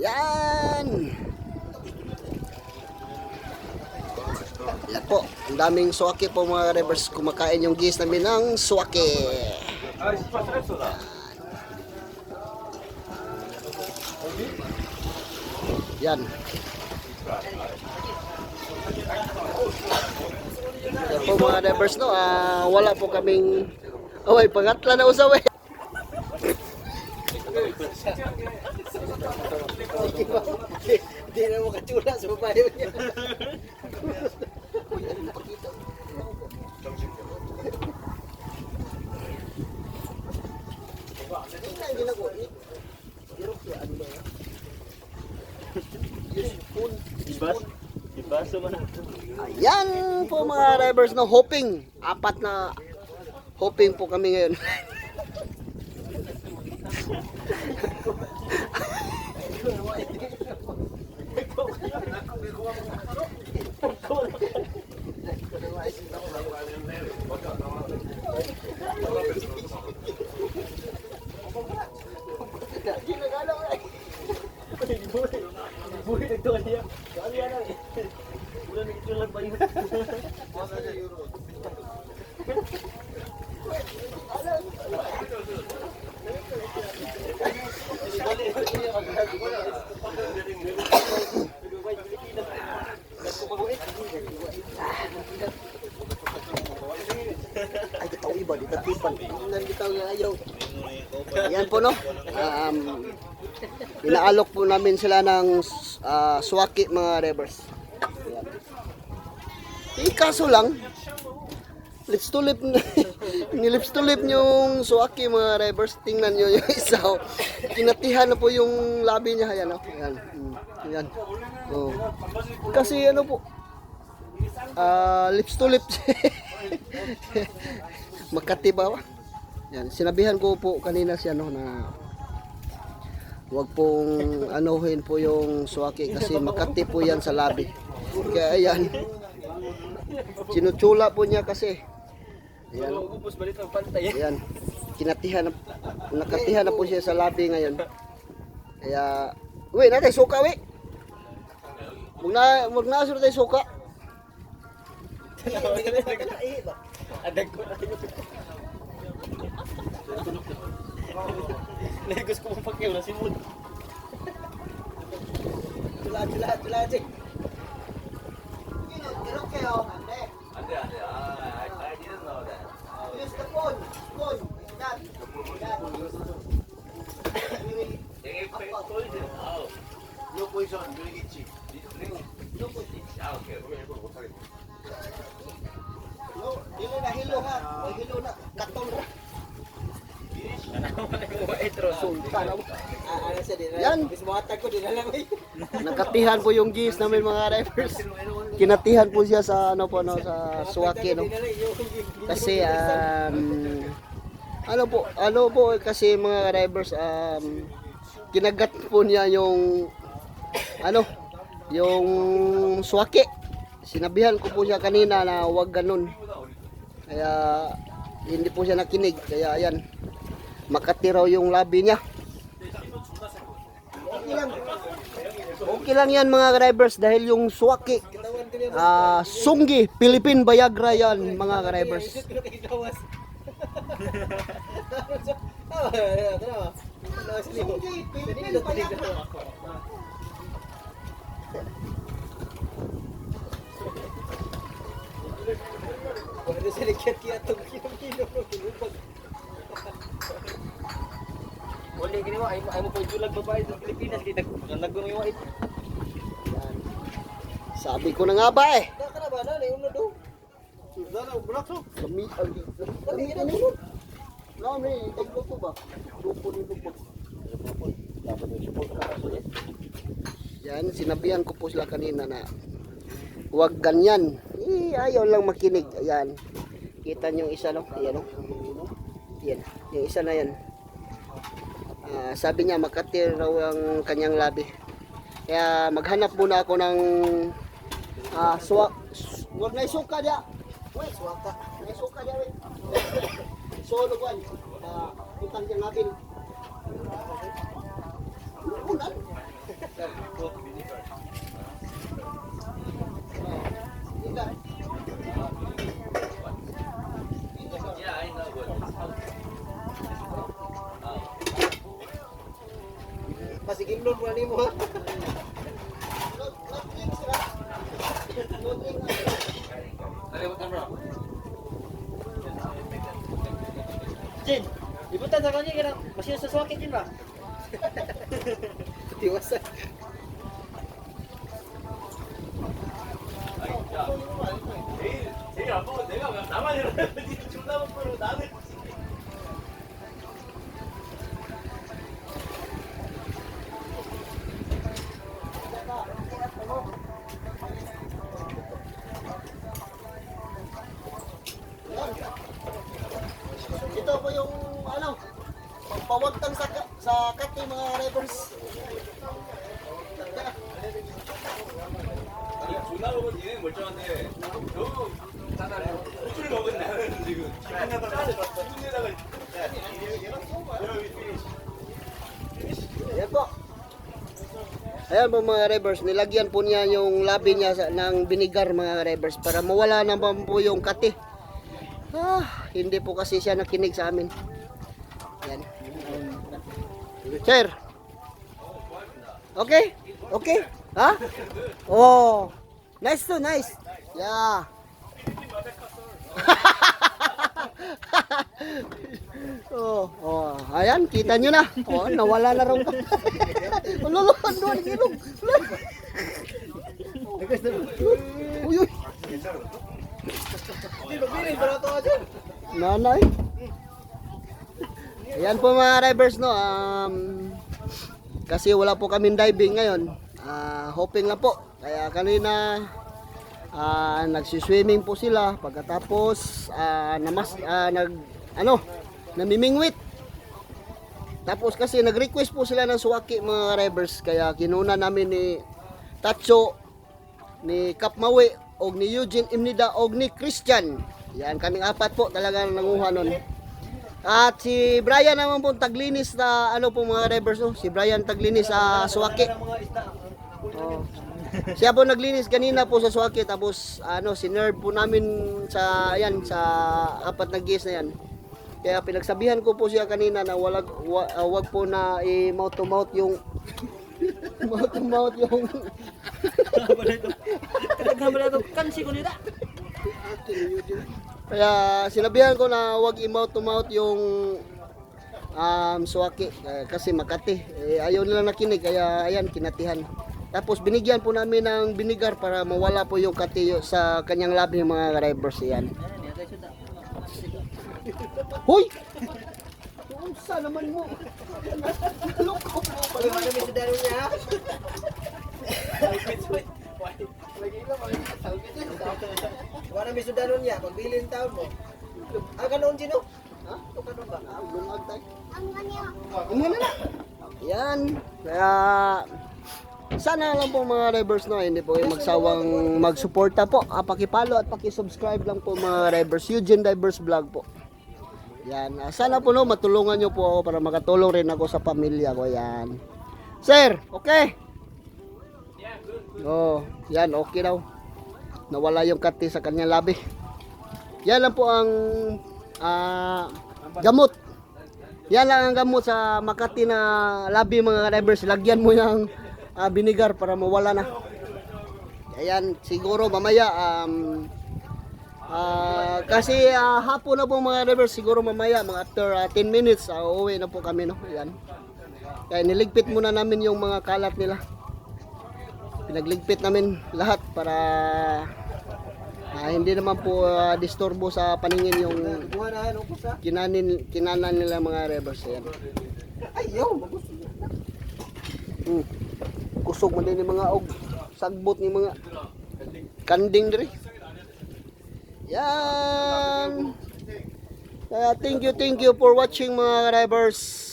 Yan! Yan po, ang daming suwaki po mga rivers. Kumakain yung gis namin ng suwaki. Yan. Yan po mga rivers no, ah, wala po kaming Away, pangatla na usaw eh. Hindi na mo katsula sa babae niya. Ibas? Ibas man. Ayan po mga drivers no, hoping. Apat na hoping po kami ngayon. Buhay na doon niya. Kali yan lang eh. Wala na ito lang ba yun? Ay, kitaw iba, di tatipan. Nang kitaw nga ayaw. Ayan po no. Um, inaalok po namin sila ng ah, swaki mga rivers. Ayan. Eh, kaso lang, lips to lip, nilips to lip yung swaki mga rivers. Tingnan nyo yung isa. oh. Kinatihan na po yung labi niya. Ayan, oh. Ayan. Mm, Ayan. Oh. Kasi ano po, ah, lips to lips. Makati ba? Yan, sinabihan ko po kanina siya no na wag pong anuhin po yung suwaki kasi makati po yan sa labi. Kaya yan, sinutsula po niya kasi. Ayan, Ubus balit ang pantay. ayan, kinatihan na, nakatihan na po siya sa labi ngayon. Kaya, uy, natay suka, uy. Huwag na, huwag na asunod tayo suka. Adag ko na yun. Legos ko mong pagkaw na si Moon. Tula, tula, tula, kayo, ande. Ande, Yung ipag-told din. Oh. No poison. Ah, okay. No, hilo na, hilo ha. O, hilo na. Katong. Sultan. Yan. Nakatihan po yung gis namin mga rivers. Kinatihan po siya sa ano po no sa suwaki no. Kasi um ano po, ano po kasi mga drivers um kinagat po niya yung ano yung suwaki. Sinabihan ko po siya kanina na wag ganun. Kaya hindi po siya nakinig. Kaya ayan, makati raw yung labi niya. Okay lang. Okay lang yan mga drivers dahil yung suwaki ah sunggi, Philippine Viagra yan mga drivers. Sunggi, Philippine Viagra. Wala ginawa, ay ay mo pa itulag babae sa Pilipinas kita naggumawa ito. Yan. Sabi ko na nga ba eh. Kami, kami, kami, kami, Tiglo ko ba? Grupo nito po. Dapat yung support ka. Yan, sinabihan ko po sila kanina na huwag ganyan. Eh, ayaw lang makinig. Ayan. Kita niyo yung isa, no? Ayan, no? Yan. Yung isa na yan. Ah, sabi niya, makatir raw ang kanyang labi. Kaya maghanap muna ako ng ah, suwa. su- Huwag na isuka dia. Uy, suwaka. Na isuka dia, uy. solo buwan. Uh, utang niya natin. Ulan. Pasigin nun mo ni mo ha. 얘기랑 맛있어서 소확해지 마. 어디 왔어? 내일 제일 안 먹어 내가 나만 이러는 거지 존나 먹고 나는 아니 존나 먹은 얘는 멀쩡한데 너무 호주를 먹은 나는 지금 기분나다 무슨 데다가 Ayan po. Ayan po mga rivers, nilagyan po niya yung labi niya sa, ng binigar mga rivers para mawala naman po yung kati. Ah, hindi po kasi siya nakinig sa amin. Yan. Sir. Okay? Okay? Ha? Oh. Nice to, nice. Yeah. oh, oh, ayan, kita nyo na. Oh, nawala na rin ka. Lolo, doon, ilog. Uy, uy. Nanay. Ayan po mga divers no. Um, kasi wala po kaming diving ngayon. Ah, hoping lang po. Kaya kanina ah, nagsiswimming po sila pagkatapos ah, namas ah, nag ano namimingwit. Tapos kasi nag-request po sila ng suwaki mga divers kaya kinuna namin ni Tatso ni Kap Mawi og ni Eugene Imnida og ni Christian. Yan kaming apat po talaga nanguha nun. At si Brian naman po taglinis na ano po mga rivers no? Si Brian taglinis sa Suwaki. Oh. Siya po naglinis kanina po sa Suwaki tapos ano sinerve po namin sa ayan sa apat na gis na yan. Kaya pinagsabihan ko po siya kanina na walag wa, ah, wag po na i mouth to mouth yung mouth to mouth yung kansi ko nila. Kaya sinabihan ko na wag i-mouth to mouth yung um, suwaki eh, kasi Makati. Eh, ayaw nila nakinig kaya ayan kinatihan. Tapos binigyan po namin ng binigar para mawala po yung kati sa kanyang labi ng mga drivers yan. Hoy! Unsa naman mo? Loko mo Pag ano may sudaro niya ha? Wala may sudaro niya. Pag bilin taon mo. Ah, ganoon sino? Ha? Ito kanon ba? Ah, lungag tayo. Imo na na. Yan. Kaya sana lang po mga rivers no, hindi po kayo magsawang magsuporta po. Ah, pakipalo at pakisubscribe lang po mga rivers. Eugene Divers Vlog po. Yan. Ah, sana po no, matulungan nyo po ako para makatulong rin ako sa pamilya ko. Yan. Sir, okay? Oh, yan, okay daw. Nawala yung kati sa kanyang labi. Yan lang po ang ah, gamot. Yan lang ang gamot sa Makati na labi mga drivers. Lagyan mo ng ah, binigar para mawala na. Ayan, siguro mamaya um, ah, kasi ah, hapon na po mga drivers, siguro mamaya mga after ah, 10 minutes uh, uuwi na po kami no. Ayan. Kaya niligpit muna namin yung mga kalat nila. Pinagligpit namin lahat para ah, hindi naman po ah, disturbo sa paningin yung kinanin kinanan nila mga rebels yan. Ayaw. Magus. Hmm. Kusog man din mga og sagbot ni mga kanding diri. Yan. Kaya thank you, thank you for watching mga drivers.